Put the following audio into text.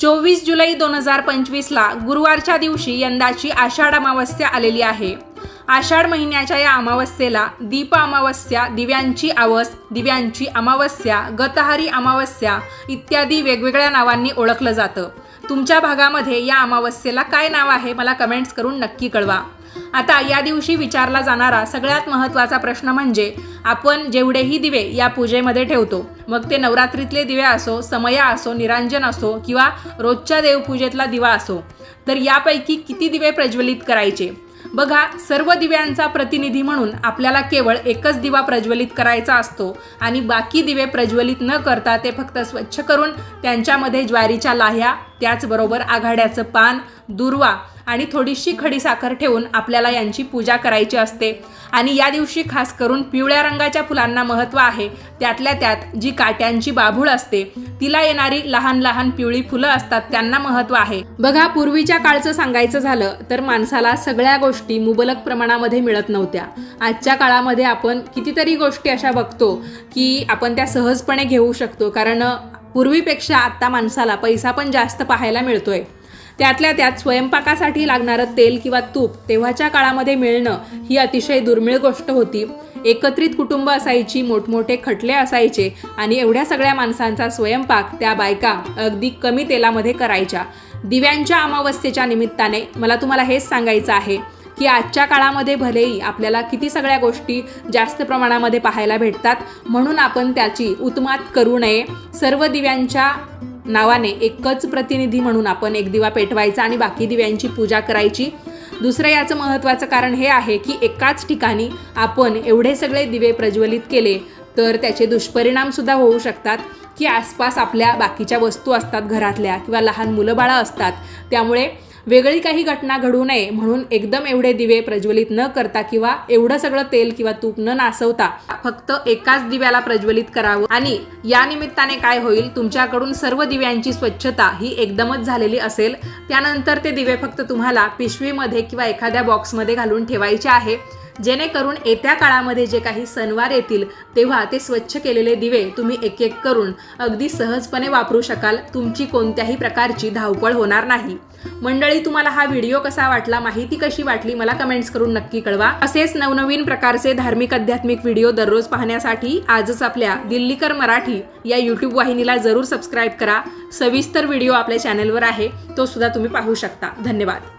चोवीस जुलै दोन हजार पंचवीसला गुरुवारच्या दिवशी यंदाची आषाढ अमावस्या आलेली आहे. आषाढ महिन्याच्या या अमावस्येला दीप अमावस्या दिव्यांची आवस दिव्यांची अमावस्या गतहारी अमावस्या इत्यादी वेगवेगळ्या नावांनी ओळखलं जातं. तुमच्या भागामध्ये या अमावस्येला काय नाव आहे? मला कमेंट्स करून नक्की कळवा. आता या दिवशी विचारला जाणारा सगळ्यात महत्त्वाचा प्रश्न म्हणजे आपण जेवढेही दिवे या पूजेमध्ये ठेवतो मग ते नवरात्रीतले दिवे असो समया असो निरांजन असो किंवा रोजच्या देवपूजेतला दिवा असो तर यापैकी किती दिवे प्रज्वलित करायचे? बघा सर्व दिव्यांचा प्रतिनिधी म्हणून आपल्याला केवळ एकच दिवा प्रज्वलित करायचा असतो आणि बाकी दिवे प्रज्वलित न करता ते फक्त स्वच्छ करून त्यांच्यामध्ये ज्वारीच्या लाह्या त्याचबरोबर आघाड्याचं पान दुर्वा आणि थोडीशी खडीसाखर ठेवून आपल्याला यांची पूजा करायची असते. आणि या दिवशी खास करून पिवळ्या रंगाच्या फुलांना महत्त्व आहे. त्यातल्या त्यात जी काट्यांची बाभूळ असते तिला येणारी लहान लहान पिवळी फुलं असतात त्यांना महत्त्व आहे. बघा पूर्वीच्या काळचं सांगायचं झालं तर माणसाला सगळ्या गोष्टी मुबलक प्रमाणामध्ये मिळत नव्हत्या. आजच्या काळामध्ये आपण कितीतरी गोष्टी अशा बघतो की आपण त्या सहजपणे घेऊ शकतो. कारण पूर्वीपेक्षा आत्ता माणसाला पैसा पण जास्त पाहायला मिळतोय. त्यातल्या त्यात स्वयंपाकासाठी लागणारं तेल किंवा तूप तेव्हाच्या काळामध्ये मिळणं ही अतिशय दुर्मिळ गोष्ट होती. एकत्रित कुटुंब असायची मोठमोठे खटले असायचे आणि एवढ्या सगळ्या माणसांचा स्वयंपाक त्या बायका अगदी कमी तेलामध्ये करायच्या. दिव्यांच्या अमावस्येच्या निमित्ताने मला तुम्हाला हेच सांगायचं आहे की आजच्या काळामध्ये भलेही आपल्याला किती सगळ्या गोष्टी जास्त प्रमाणामध्ये पाहायला भेटतात म्हणून आपण त्याची उत्मात करू नये. सर्व दिव्यांच्या नावाने एकच प्रतिनिधी म्हणून आपण एक दिवा पेटवायचा आणि बाकी दिव्यांची पूजा करायची. दुसरं याचं महत्त्वाचं कारण हे आहे की एकाच ठिकाणी आपण एवढे सगळे दिवे प्रज्वलित केले तर त्याचे दुष्परिणामसुद्धा होऊ शकतात की आसपास आपल्या बाकीच्या वस्तू असतात घरातल्या किंवा लहान मुलं बाळं असतात. त्यामुळे वेगळी काही घटना घडू नये म्हणून एकदम एवढे दिवे प्रज्वलित न करता किंवा एवढं सगळं तेल किंवा तूप न नासवता फक्त एकाच दिव्याला प्रज्वलित करावं. आणि या निमित्ताने काय होईल? तुमच्याकडून सर्व दिव्यांची स्वच्छता ही एकदमच झालेली असेल. त्यानंतर ते दिवे फक्त तुम्हाला पिशवीमध्ये किंवा एखाद्या बॉक्समध्ये घालून ठेवायचे आहे. जेणेकरून येत्या काळामध्ये जे काही सणवार येतील तेव्हा ते स्वच्छ केलेले दिवे तुम्ही एक एक करून अगदी सहजपणे वापरू शकाल. तुमची कोणत्याही प्रकारची धावपळ होणार नाही. मंडळी तुम्हाला हा व्हिडिओ कसा वाटला माहिती कशी वाटली मला कमेंट्स करून नक्की कळवा. असेच नवनवीन प्रकारचे धार्मिक आध्यात्मिक व्हिडिओ दररोज पाहण्यासाठी आजच आपल्या दिल्लीकर मराठी या यूट्यूब वाहिनीला जरूर सबस्क्राईब करा. सविस्तर व्हिडिओ आपल्या चॅनलवर आहे तो सुद्धा तुम्ही पाहू शकता. धन्यवाद.